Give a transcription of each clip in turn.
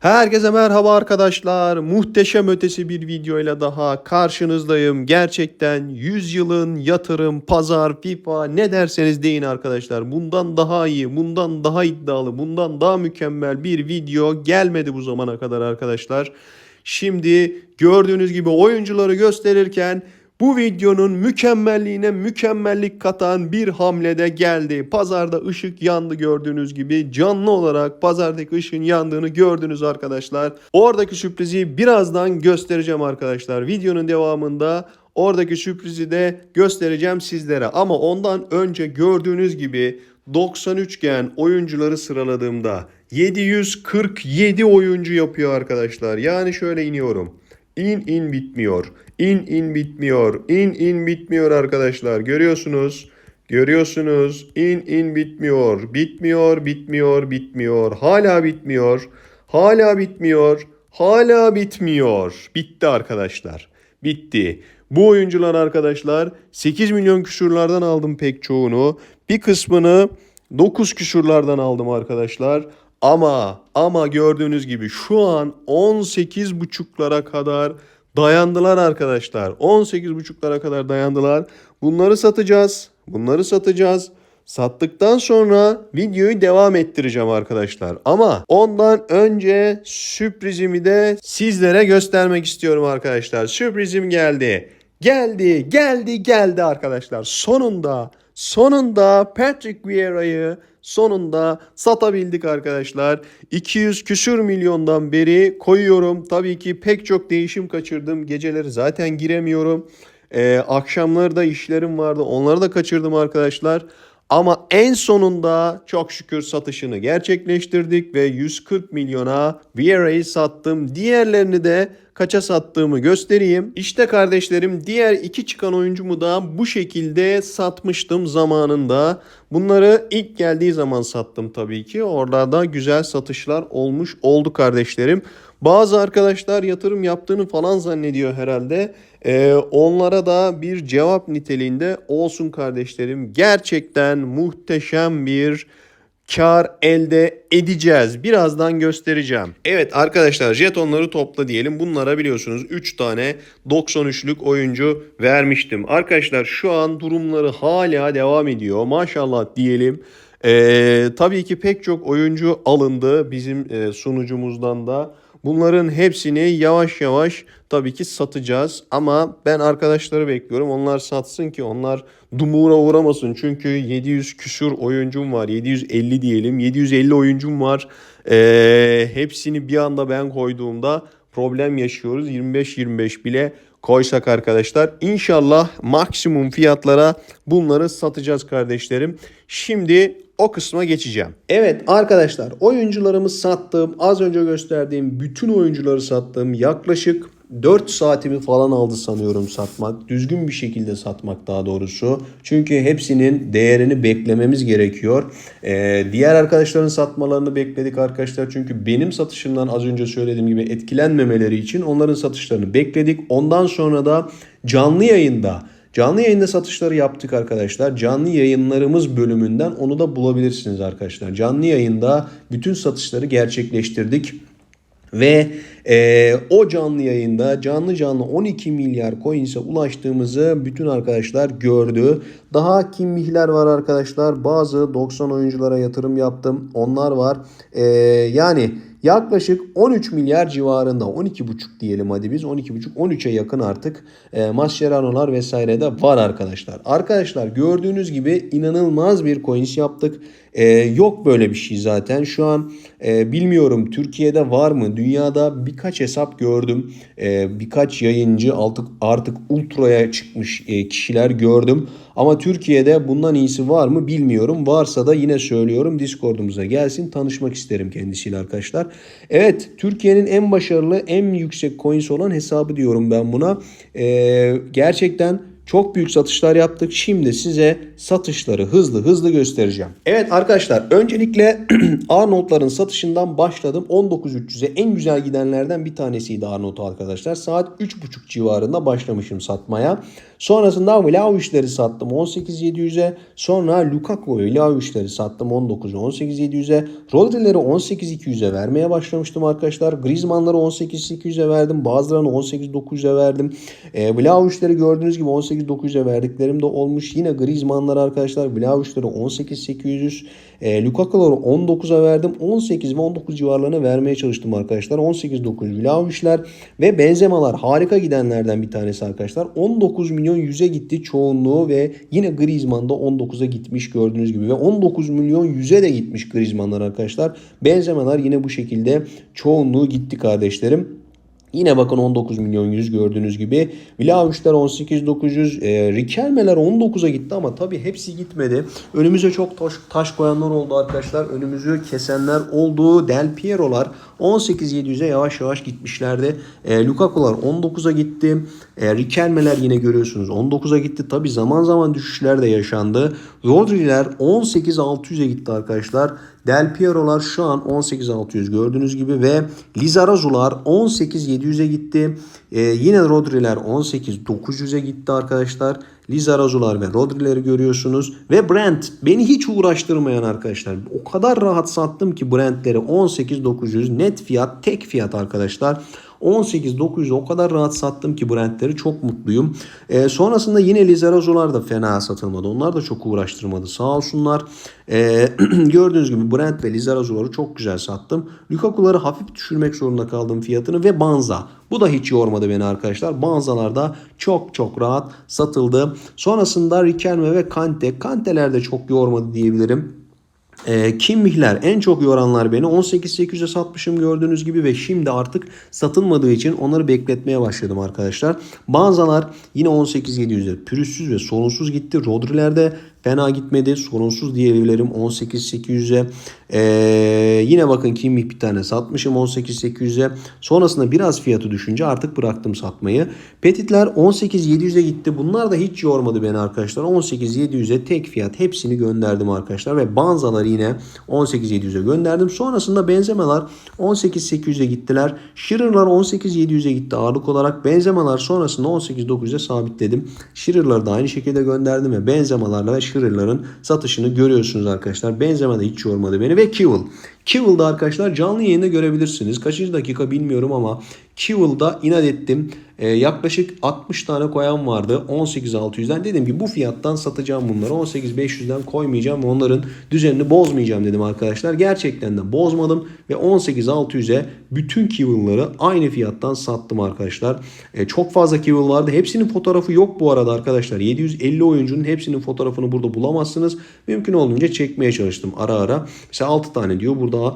Herkese merhaba arkadaşlar. Muhteşem ötesi bir videoyla daha karşınızdayım. Gerçekten 100 yılın yatırım, pazar, FIFA ne derseniz deyin arkadaşlar. Bundan daha iyi, bundan daha iddialı, bundan daha mükemmel bir video gelmedi bu zamana kadar arkadaşlar. Şimdi gördüğünüz gibi oyuncuları gösterirken bu videonun mükemmelliğine mükemmellik katan bir hamlede geldi. Pazarda ışık yandı gördüğünüz gibi. Canlı olarak pazardaki ışığın yandığını gördünüz arkadaşlar. Oradaki sürprizi birazdan göstereceğim arkadaşlar. Videonun devamında oradaki sürprizi de göstereceğim sizlere. Ama ondan önce gördüğünüz gibi 93 gen oyuncuları sıraladığımda 747 oyuncu yapıyor arkadaşlar. Yani şöyle iniyorum. İn in bitmiyor. İn in bitmiyor. İn in bitmiyor arkadaşlar. Görüyorsunuz. Görüyorsunuz. İn in bitmiyor. Bitmiyor, bitmiyor, bitmiyor. Hala bitmiyor. Hala bitmiyor. Hala bitmiyor. Bitti arkadaşlar. Bitti. Bu oyuncular arkadaşlar 8 milyon küsurlardan aldım pek çoğunu. Bir kısmını 9 küsurlardan aldım arkadaşlar. Ama ama gördüğünüz gibi şu an 18.5'lara kadar dayandılar arkadaşlar. 18.5'lara kadar dayandılar. Bunları satacağız. Bunları satacağız. Sattıktan sonra videoyu devam ettireceğim arkadaşlar. Ama ondan önce sürprizimi de sizlere göstermek istiyorum arkadaşlar. Sürprizim geldi. Geldi, geldi, geldi arkadaşlar. Sonunda, sonunda Patrick Vieira'yı sonunda satabildik arkadaşlar. 200 küsür milyondan beri koyuyorum. Tabii ki pek çok değişim kaçırdım. Geceleri zaten giremiyorum. Ee, akşamları da işlerim vardı. Onları da kaçırdım arkadaşlar. Ama en sonunda çok şükür satışını gerçekleştirdik ve 140 milyona Vieira'yı sattım. Diğerlerini de kaça sattığımı göstereyim. İşte kardeşlerim diğer iki çıkan oyuncumu da bu şekilde satmıştım zamanında. Bunları ilk geldiği zaman sattım tabii ki. Orada da güzel satışlar olmuş oldu kardeşlerim. Bazı arkadaşlar yatırım yaptığını falan zannediyor herhalde. Ee, onlara da bir cevap niteliğinde olsun kardeşlerim. Gerçekten muhteşem bir kar elde edeceğiz. Birazdan göstereceğim. Evet arkadaşlar jetonları topla diyelim. Bunlara biliyorsunuz 3 tane 93'lük oyuncu vermiştim. Arkadaşlar şu an durumları hala devam ediyor. Maşallah diyelim. Ee, tabii ki pek çok oyuncu alındı bizim e, sunucumuzdan da. Bunların hepsini yavaş yavaş tabii ki satacağız. Ama ben arkadaşları bekliyorum. Onlar satsın ki onlar dumura uğramasın. Çünkü 700 küsur oyuncum var. 750 diyelim. 750 oyuncum var. Ee, hepsini bir anda ben koyduğumda problem yaşıyoruz. 25-25 bile koysak arkadaşlar. İnşallah maksimum fiyatlara bunları satacağız kardeşlerim. Şimdi o kısma geçeceğim. Evet arkadaşlar oyuncularımı sattım. Az önce gösterdiğim bütün oyuncuları sattım. Yaklaşık 4 saatimi falan aldı sanıyorum satmak. Düzgün bir şekilde satmak daha doğrusu. Çünkü hepsinin değerini beklememiz gerekiyor. Ee, diğer arkadaşların satmalarını bekledik arkadaşlar. Çünkü benim satışımdan az önce söylediğim gibi etkilenmemeleri için onların satışlarını bekledik. Ondan sonra da canlı yayında Canlı yayında satışları yaptık arkadaşlar. Canlı yayınlarımız bölümünden onu da bulabilirsiniz arkadaşlar. Canlı yayında bütün satışları gerçekleştirdik. Ve e, o canlı yayında canlı canlı 12 milyar coins'e ulaştığımızı bütün arkadaşlar gördü. Daha kimlikler var arkadaşlar. Bazı 90 oyunculara yatırım yaptım. Onlar var. E, yani yaklaşık 13 milyar civarında 12,5 diyelim hadi biz 12,5 13'e yakın artık e, Mascherano'lar vesaire de var arkadaşlar. Arkadaşlar gördüğünüz gibi inanılmaz bir coins yaptık. E, yok böyle bir şey zaten. Şu an e, bilmiyorum Türkiye'de var mı? Dünyada birkaç hesap gördüm. E, birkaç yayıncı artık artık ultraya çıkmış e, kişiler gördüm. Ama Türkiye'de bundan iyisi var mı bilmiyorum. Varsa da yine söylüyorum Discord'umuza gelsin. Tanışmak isterim kendisiyle arkadaşlar. Evet Türkiye'nin en başarılı en yüksek coins olan hesabı diyorum ben buna. Ee, gerçekten çok büyük satışlar yaptık. Şimdi size satışları hızlı hızlı göstereceğim. Evet arkadaşlar öncelikle Arnold'ların satışından başladım. 19.300'e en güzel gidenlerden bir tanesiydi Arnold arkadaşlar. Saat 3.30 civarında başlamışım satmaya. Sonrasında Vlahovic'leri sattım 18.700'e. Sonra Lukaku ve Vlahovic'leri sattım 19'a 18.700'e. Rodri'leri 18.200'e vermeye başlamıştım arkadaşlar. Griezmann'ları 18.800'e verdim. Bazılarını 18.900'e verdim. E, Vlahovic'leri gördüğünüz gibi 18.900'e verdiklerim de olmuş. Yine Griezmann'ları arkadaşlar Vlahovic'leri 18.800. E, Lukaku'ları 19'a verdim. 18 ve 19 civarlarına vermeye çalıştım arkadaşlar. 18.900 Vlahovic'ler ve Benzema'lar harika gidenlerden bir tanesi arkadaşlar. 19 milyon 100'e gitti çoğunluğu ve yine Griezmann da 19'a gitmiş gördüğünüz gibi ve 19 milyon 100'e de gitmiş Griezmann'lar arkadaşlar. Benzema'lar yine bu şekilde çoğunluğu gitti kardeşlerim. Yine bakın 19 milyon 100 gördüğünüz gibi. Vlahovic'ler 18.900. E, Rikelme'ler 19'a gitti ama tabii hepsi gitmedi. Önümüze çok taş, taş koyanlar oldu arkadaşlar. Önümüzü kesenler oldu. Del Piero'lar 18.700'e yavaş yavaş gitmişlerdi. E, Lukaku'lar 19'a gitti. E, Rikelme'ler yine görüyorsunuz 19'a gitti. Tabii zaman zaman düşüşler de yaşandı. Rodri'ler 18.600'e gitti arkadaşlar. Del Piero'lar şu an 18.600 gördüğünüz gibi ve Lizarazu'lar 18.700'e gitti. Ee, yine Rodri'ler 18.900'e gitti arkadaşlar. Lizarazu'lar ve Rodri'leri görüyorsunuz. Ve Brent beni hiç uğraştırmayan arkadaşlar. O kadar rahat sattım ki Brent'leri 18.900 net fiyat tek fiyat arkadaşlar. 18.900 o kadar rahat sattım ki Brent'leri çok mutluyum. E, sonrasında yine Lizarazo'lar da fena satılmadı. Onlar da çok uğraştırmadı sağ olsunlar. E, gördüğünüz gibi Brent ve Lizarazo'ları çok güzel sattım. Lukaku'ları hafif düşürmek zorunda kaldım fiyatını ve Banza. Bu da hiç yormadı beni arkadaşlar. Banzalar da çok çok rahat satıldı. Sonrasında Riquelme ve Kante. Kanteler de çok yormadı diyebilirim. E, Kimmihler en çok yoranlar beni 18.800'e satmışım gördüğünüz gibi ve şimdi artık satılmadığı için onları bekletmeye başladım arkadaşlar. Banzalar yine 18.700'e pürüzsüz ve sorunsuz gitti. Rodri'lerde fena gitmedi. Sorunsuz diyebilirim 18.800'e. Ee, yine bakın Kimmih bir tane satmışım 18.800'e. Sonrasında biraz fiyatı düşünce artık bıraktım satmayı. Petitler 18.700'e gitti. Bunlar da hiç yormadı beni arkadaşlar. 18.700'e tek fiyat hepsini gönderdim arkadaşlar. Ve Banzalar yine 18.700'e gönderdim. Sonrasında benzemeler 18.800'e gittiler. Shearer'lar 18.700'e gitti ağırlık olarak. Benzemeler sonrasında 18.900'e sabitledim. Shearer'ları da aynı şekilde gönderdim ve benzemalarla ve Shearer'ların satışını görüyorsunuz arkadaşlar. Benzeme de hiç yormadı beni ve Kivil. Kivil'da arkadaşlar canlı yayında görebilirsiniz. Kaçıncı dakika bilmiyorum ama Kivil'da inat ettim. Ee, yaklaşık 60 tane koyan vardı. 18.600'den dedim ki bu fiyattan satacağım bunları. 18.500'den koymayacağım onların düzenini bozmayacağım dedim arkadaşlar. Gerçekten de bozmadım ve 18.600'e bütün Kivil'ları aynı fiyattan sattım arkadaşlar. Ee, çok fazla Kivil vardı. Hepsinin fotoğrafı yok bu arada arkadaşlar. 750 oyuncunun hepsinin fotoğrafını burada bulamazsınız. Mümkün olduğunca çekmeye çalıştım ara ara. Mesela 6 tane diyor. Burada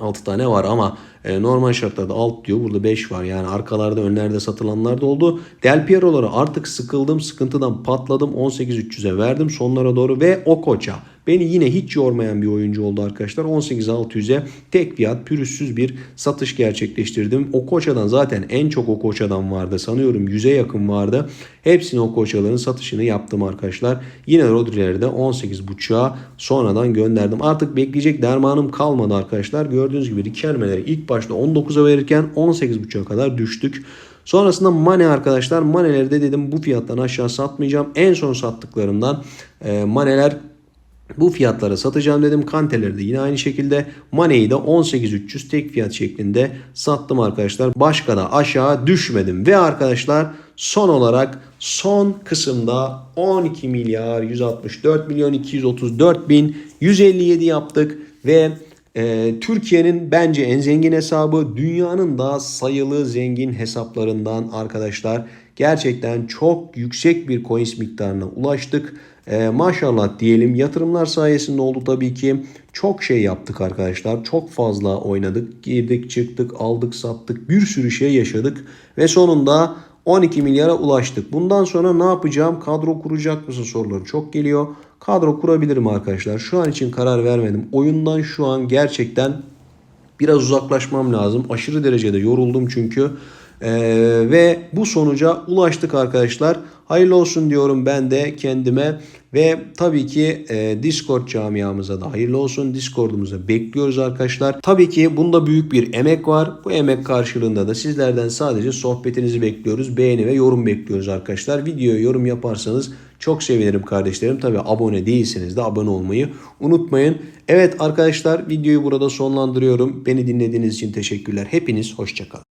6 tane var ama e, normal şartlarda alt diyor. Burada 5 var. Yani arkalarda önlerde satılanlar da oldu. Del Piero'ları artık sıkıldım. Sıkıntıdan patladım. 18.300'e verdim sonlara doğru ve o koça. Beni yine hiç yormayan bir oyuncu oldu arkadaşlar. 18.600'e tek fiyat pürüzsüz bir satış gerçekleştirdim. O koçadan zaten en çok o koçadan vardı. Sanıyorum 100'e yakın vardı. Hepsini o koçaların satışını yaptım arkadaşlar. Yine Rodri'leri de 18.5'a sonradan gönderdim. Artık bekleyecek dermanım kalmadı arkadaşlar. Gördüğünüz gibi Rikelme'leri ilk başta 19'a verirken 18.5'a kadar düştük. Sonrasında Mane arkadaşlar. Maneleri de dedim bu fiyattan aşağı satmayacağım. En son sattıklarımdan e, Maneler bu fiyatlara satacağım dedim. Kanteleri de yine aynı şekilde. Mane'yi de 18.300 tek fiyat şeklinde sattım arkadaşlar. Başka da aşağı düşmedim. Ve arkadaşlar son olarak son kısımda 12 milyar 164 milyon 234 bin 157 yaptık. Ve e, Türkiye'nin bence en zengin hesabı dünyanın da sayılı zengin hesaplarından arkadaşlar. Gerçekten çok yüksek bir coins miktarına ulaştık. E, maşallah diyelim yatırımlar sayesinde oldu tabii ki. Çok şey yaptık arkadaşlar. Çok fazla oynadık. Girdik çıktık aldık sattık bir sürü şey yaşadık. Ve sonunda 12 milyara ulaştık. Bundan sonra ne yapacağım? Kadro kuracak mısın soruları çok geliyor. Kadro kurabilirim arkadaşlar. Şu an için karar vermedim. Oyundan şu an gerçekten biraz uzaklaşmam lazım. Aşırı derecede yoruldum çünkü. Ee, ve bu sonuca ulaştık arkadaşlar. Hayırlı olsun diyorum ben de kendime ve tabii ki e, Discord camiamıza da hayırlı olsun. Discord'umuza bekliyoruz arkadaşlar. Tabii ki bunda büyük bir emek var. Bu emek karşılığında da sizlerden sadece sohbetinizi bekliyoruz. Beğeni ve yorum bekliyoruz arkadaşlar. Videoya yorum yaparsanız çok sevinirim kardeşlerim. Tabii abone değilseniz de abone olmayı unutmayın. Evet arkadaşlar videoyu burada sonlandırıyorum. Beni dinlediğiniz için teşekkürler. Hepiniz hoşçakalın.